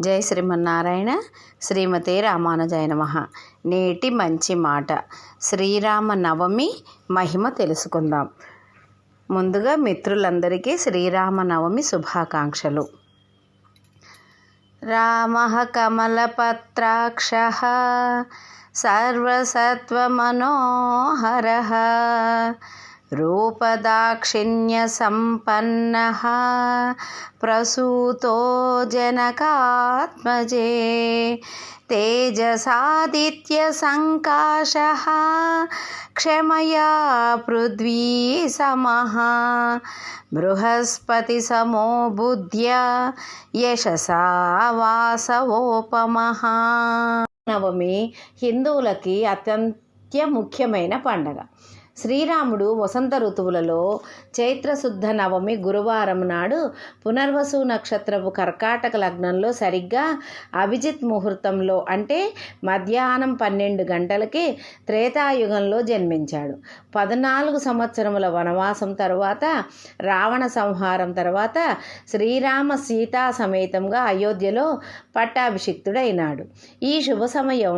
జై శ్రీమన్నారాయణ. శ్రీమతి రామానుజాయ నమ. నేటి మంచి మాట. శ్రీరామ నవమి మహిమ తెలుసుకుందాం. ముందుగా మిత్రులందరికీ శ్రీరామ నవమి శుభాకాంక్షలు. రామ కమలపత్రాక్ష సర్వసత్వమనోహర. रूपदाक्षिण्यसम्पन्नः प्रसूतो जनकात्मजे तेजसादित्यसङ्काशः क्षमया पृथ्वी समः बृहस्पतिसमो बुद्ध्या యశసా వాసవోపమహ నవమి హిందువులకి అత్యంత ముఖ్యమైన పండగ శ్రీరాముడు వసంత ఋతువులలో చైత్రశుద్ధ నవమి గురువారం నాడు పునర్వసు నక్షత్రపు కర్కాటక లగ్నంలో సరిగ్గా అభిజిత్ ముహూర్తంలో అంటే మధ్యాహ్నం పన్నెండు గంటలకి త్రేతాయుగంలో జన్మించాడు. పద్నాలుగు సంవత్సరముల వనవాసం తరువాత రావణ సంహారం తర్వాత శ్రీరామ సీతా సమేతంగా అయోధ్యలో పట్టాభిషిక్తుడైనాడు. ఈ శుభ సమయం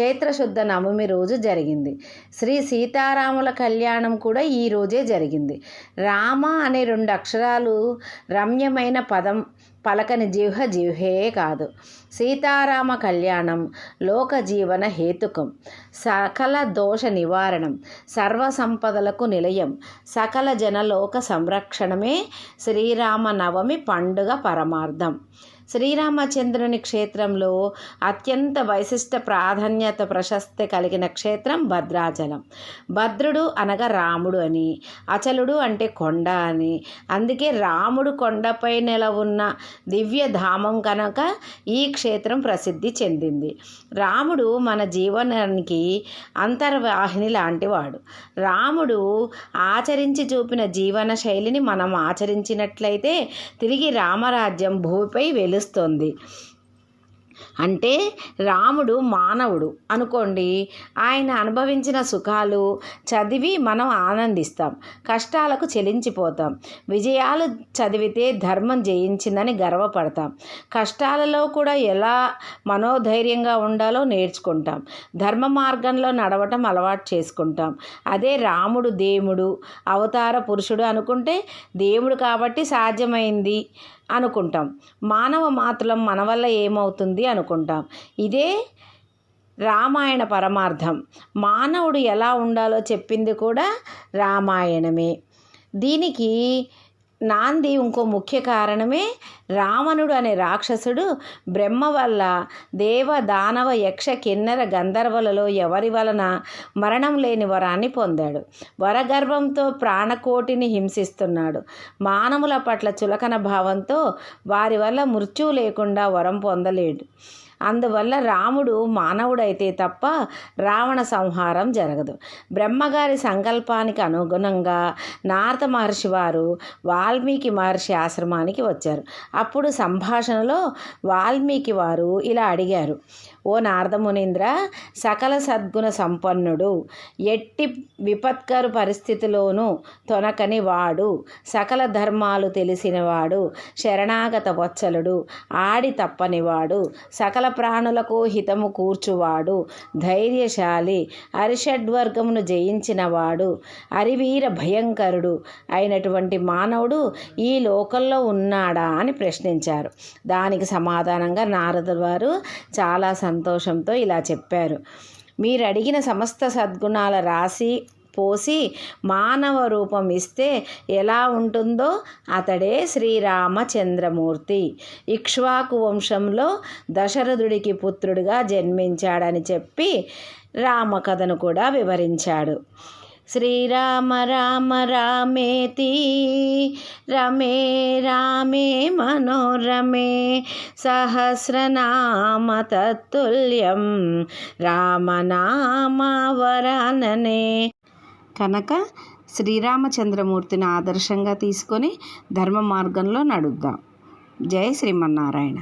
చైత్రశుద్ధ నవమి రోజు జరిగింది. శ్రీ సీతారాముల కళ్యాణం కూడా ఈ రోజే జరిగింది. రామ అనే రెండు అక్షరాలు రమ్యమైన పదం పలకని జిహ్వ జిహ్వే కాదు. సీతారామ కళ్యాణం లోక జీవన హేతుకం సకల దోష నివారణం సర్వ సంపదలకు నిలయం సకల జనలోక సంరక్షణమే శ్రీరామ నవమి పండుగ పరమార్థం. శ్రీరామచంద్రుని క్షేత్రంలో అత్యంత వైశిష్ట ప్రాధాన్యత ప్రశస్తి కలిగిన క్షేత్రం భద్రాచలం. భద్రుడు అనగా రాముడు అని అచలుడు అంటే కొండ అని. అందుకే రాముడు కొండపై నెల ఉన్న దివ్య ధామం కనుక ఈ క్షేత్రం ప్రసిద్ధి చెందింది. రాముడు మన జీవనానికి అంతర్వాహిని లాంటివాడు. రాముడు ఆచరించి చూపిన జీవన శైలిని మనం ఆచరించినట్లయితే తిరిగి రామరాజ్యం భూమిపై వెలుస్తుంది అంటే రాముడు మానవుడు. అనుకోండి ఆయన అనుభవించిన సుఖాలు చదివి మనం ఆనందిస్తాం. కష్టాలకు చెలించిపోతాం. విజయాలు చదివితే ధర్మం జయించిందని గర్వపడతాం. కష్టాలలో కూడా ఎలా మనోధైర్యంగా ఉండాలో నేర్చుకుంటాం. ధర్మ మార్గంలో నడవటం అలవాటు చేసుకుంటాం. అదే రాముడు దేవుడు అవతార పురుషుడు అనుకుంటే దేవుడు కాబట్టి సాధ్యమైంది అనుకుంటాం. మానవ మాత్రం మన వల్ల ఏమవుతుంది? అనుకుంటాం. ఇదే రామాయణ పరమార్థం. మానవుడు ఎలా ఉండాలో చెప్పింది కూడా రామాయణమే. దీనికి నాంది ఇంకో ముఖ్య కారణమే రావణుడు అనే రాక్షసుడు బ్రహ్మ వల్ల దేవ దానవ యక్ష కిన్నెర గంధర్వులలో ఎవరి వలన మరణం లేని వరాన్ని పొందాడు. వరగర్భంతో ప్రాణకోటిని హింసిస్తున్నాడు. మానవుల పట్ల చులకన భావంతో వారి వల్ల మృత్యువు లేకుండా వరం పొందలేడు. అందువల్ల రాముడు మానవుడైతే తప్ప రావణ సంహారం జరగదు. బ్రహ్మగారి సంకల్పానికి అనుగుణంగా నారద మహర్షి వారు వాల్మీకి మహర్షి ఆశ్రమానికి వచ్చారు. అప్పుడు సంభాషణలో వాల్మీకి వారు ఇలా అడిగారు ఓ నారదమునీంద్ర సకల సద్గుణ సంపన్నుడు ఎట్టి విపత్కరు పరిస్థితిలోనూ తొనకని వాడు సకల ధర్మాలు తెలిసినవాడు శరణాగత వత్సలుడు ఆడి తప్పనివాడు సకల ప్రాణులకు హితము కూర్చువాడు. ధైర్యశాలి అరిషడ్వర్గమును జయించినవాడు. అరివీర భయంకరుడు అయినటువంటి మానవుడు ఈ లోకంలో ఉన్నాడా అని ప్రశ్నించారు. దానికి సమాధానంగా నారద వారు చాలా సంతోషంతో ఇలా చెప్పారు. మీరు అడిగిన సమస్త సద్గుణాల రాసి పోసి మానవ రూపం ఇస్తే ఎలా ఉంటుందో అతడే శ్రీరామచంద్రమూర్తి. ఇక్ష్వాకు వంశంలో దశరథుడికి పుత్రుడిగా జన్మించాడని చెప్పి రామకథను కూడా వివరించాడు. శ్రీరామ రామ రామేతి రమే రామే మనోరమే సహస్రనామ తత్తుల్యం రామనామవరాననే కనుక శ్రీరామచంద్రమూర్తిని ఆదర్శంగా తీసుకొని ధర్మ మార్గంలో నడుద్దాం. జై శ్రీమన్నారాయణ.